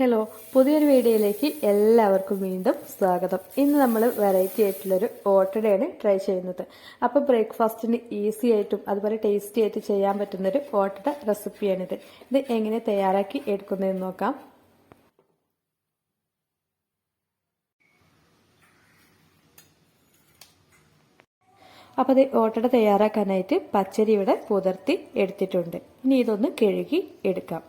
Hello പുതിയൊരു വീഡിയോയിലേക്ക് എല്ലാവർക്കും വീണ്ടും സ്വാഗതം. ഇന്ന് നമ്മൾ വെറൈറ്റി ആയിട്ടുള്ളൊരു ഓട്ടടയാണ് ട്രൈ ചെയ്യുന്നത്. അപ്പോൾ ബ്രേക്ക്ഫാസ്റ്റിന് ഈസി ആയിട്ടും അതുപോലെ ടേസ്റ്റി ആയിട്ട് ചെയ്യാൻ പറ്റുന്നൊരു ഓട്ടട റെസിപ്പിയാണിത് ഇത് എങ്ങനെ തയ്യാറാക്കി എടുക്കുന്നതെന്ന് നോക്കാം. അപ്പോൾ അത് ഓട്ടട തയ്യാറാക്കാനായിട്ട് പച്ചരി ഇവിടെ പുതർത്തി എടുത്തിട്ടുണ്ട്. ഇനി ഇതൊന്ന് കഴുകി എടുക്കാം.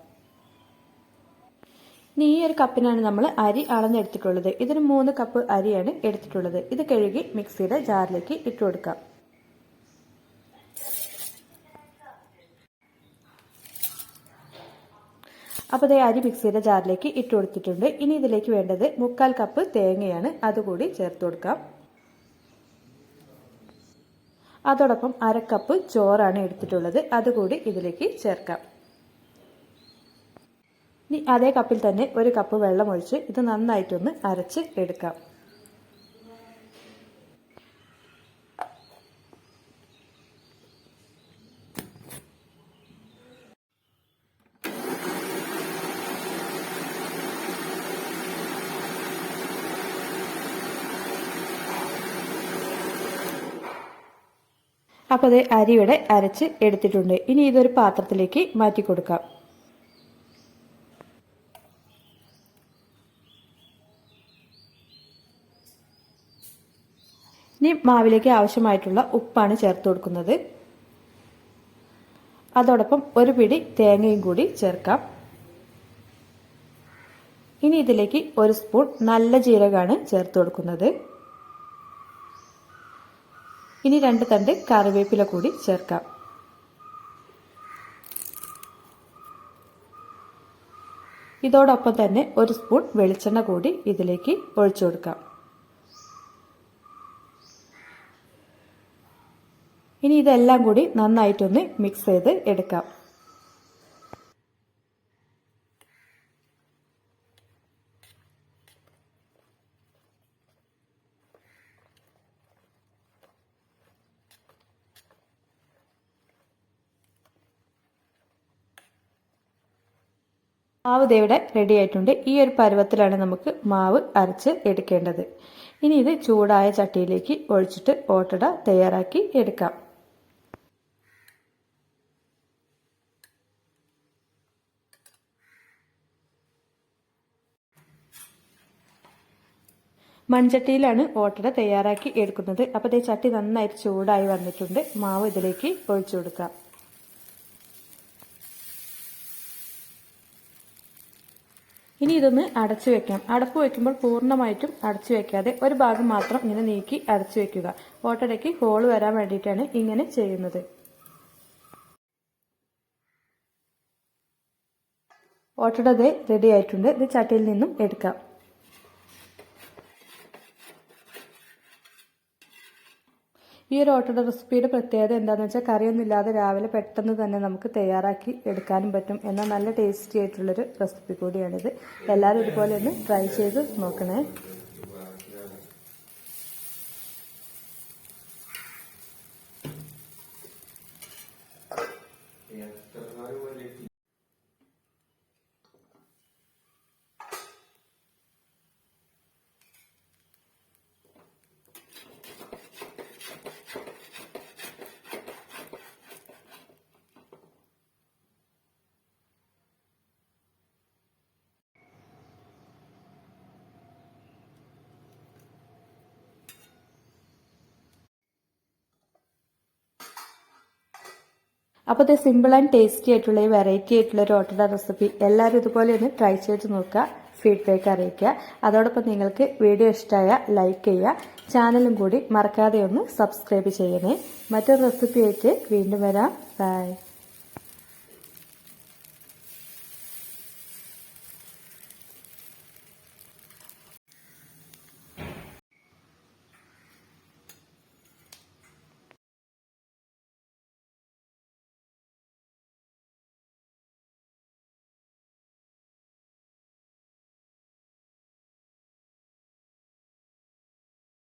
ഇനി ഈ ഒരു കപ്പിനാണ് നമ്മൾ അരി അളന്നെടുത്തിട്ടുള്ളത്. ഇതിന് മൂന്ന് കപ്പ് അരിയാണ് എടുത്തിട്ടുള്ളത്. ഇത് കഴുകി മിക്സിയുടെ ജാറിലേക്ക് ഇട്ട് കൊടുക്കാം. അപ്പോൾ അതേ അരി മിക്സിയുടെ ജാറിലേക്ക് ഇട്ട് കൊടുത്തിട്ടുണ്ട്. ഇനി ഇതിലേക്ക് വേണ്ടത് മുക്കാൽ കപ്പ് തേങ്ങയാണ് അതുകൂടി ചേർത്ത് കൊടുക്കാം. അതോടൊപ്പം അര കപ്പ് ചോറാണ് എടുത്തിട്ടുള്ളത്. അതുകൂടി ഇതിലേക്ക് ചേർക്കാം. ഇനി അതേ കപ്പിൽ തന്നെ ഒരു കപ്പ് വെള്ളം ഒഴിച്ച് ഇത് നന്നായിട്ടൊന്ന് അരച്ച് എടുക്കാം. അപ്പോൾ അത് അരിയുടെ അരച്ച് എടുത്തിട്ടുണ്ട്. ഇനി ഇതൊരു പാത്രത്തിലേക്ക് മാറ്റി കൊടുക്കാം ഇനി മാവിലേക്ക് ആവശ്യമായിട്ടുള്ള ഉപ്പാണ് ചേർത്ത് കൊടുക്കുന്നത്. അതോടൊപ്പം ഒരു പിടി തേങ്ങയും കൂടി ചേർക്കാം. ഇനി ഇതിലേക്ക് ഒരു സ്പൂൺ നല്ല ജീരകമാണ് ചേർത്ത് കൊടുക്കുന്നത്. ഇനി രണ്ട് തണ്ട് കറിവേപ്പില കൂടി ചേർക്കാം. ഇതോടൊപ്പം തന്നെ ഒരു സ്പൂൺ വെളിച്ചെണ്ണ കൂടി ഇതിലേക്ക് ഒഴിച്ചു കൊടുക്കാം. ഇനി ഇതെല്ലാം കൂടി നന്നായിട്ടൊന്ന് മിക്സ് ചെയ്ത് എടുക്കാം. മാവ് ദേവിടെ റെഡി ആയിട്ടുണ്ട്. ഈ ഒരു പരുവത്തിലാണ് നമുക്ക് മാവ് അരച്ച് എടുക്കേണ്ടത്. ഇനി ഇത് ചൂടായ ചട്ടിയിലേക്ക് ഒഴിച്ചിട്ട് ഓട്ടട തയ്യാറാക്കി എടുക്കാം. മൺചട്ടിയിലാണ് ഓട്ടട തയ്യാറാക്കി എടുക്കുന്നത്. അപ്പോൾ ഇതേ ചട്ടി നന്നായിട്ട് ചൂടായി വന്നിട്ടുണ്ട്. മാവ് ഇതിലേക്ക് ഒഴിച്ചു കൊടുക്കാം. ഇനി ഇതൊന്ന് അടച്ചു വെക്കാം. അടപ്പ് വെക്കുമ്പോൾ പൂർണമായിട്ടും അടച്ചു വെക്കാതെ ഒരു ഭാഗം മാത്രം ഇങ്ങനെ നീക്കി അടച്ചു വെക്കുക. ഓട്ടടയ്ക്ക് ഹോൾ വരാൻ വേണ്ടിയിട്ടാണ് ഇങ്ങനെ ചെയ്യുന്നത്. ഓട്ടടത് റെഡി ആയിട്ടുണ്ട്. ഇത് ചട്ടിയിൽ നിന്നും എടുക്കാം. ഈ ഒരു ഓട്ടോയുടെ റെസിപ്പിയുടെ പ്രത്യേകത എന്താണെന്ന് വെച്ചാൽ കറിയൊന്നും ഇല്ലാതെ രാവിലെ പെട്ടെന്ന് തന്നെ നമുക്ക് തയ്യാറാക്കി എടുക്കാനും പറ്റും എന്നാൽ നല്ല ടേസ്റ്റി ആയിട്ടുള്ളൊരു റെസിപ്പി കൂടിയാണിത്. എല്ലാവരും ഇതുപോലെ ഒന്ന് ട്രൈ ചെയ്ത് നോക്കണേ. അപ്പോൾ ഇത് സിമ്പിൾ ആൻഡ് ടേസ്റ്റി ആയിട്ടുള്ള ഈ വെറൈറ്റി ആയിട്ടുള്ള ഒരു ഓട്ടട റെസിപ്പി എല്ലാവരും ഇതുപോലെ ഒന്ന് ട്രൈ ചെയ്ത് നോക്കുക ഫീഡ്ബാക്ക് അറിയിക്കുക. അതോടൊപ്പം നിങ്ങൾക്ക് വീഡിയോ ഇഷ്ടമായ ലൈക്ക് ചെയ്യുക. ചാനലും കൂടി മറക്കാതെ ഒന്ന് സബ്സ്ക്രൈബ് ചെയ്യണേ. മറ്റൊരു റെസിപ്പി ആയിട്ട് വീണ്ടും വരാം. ബൈ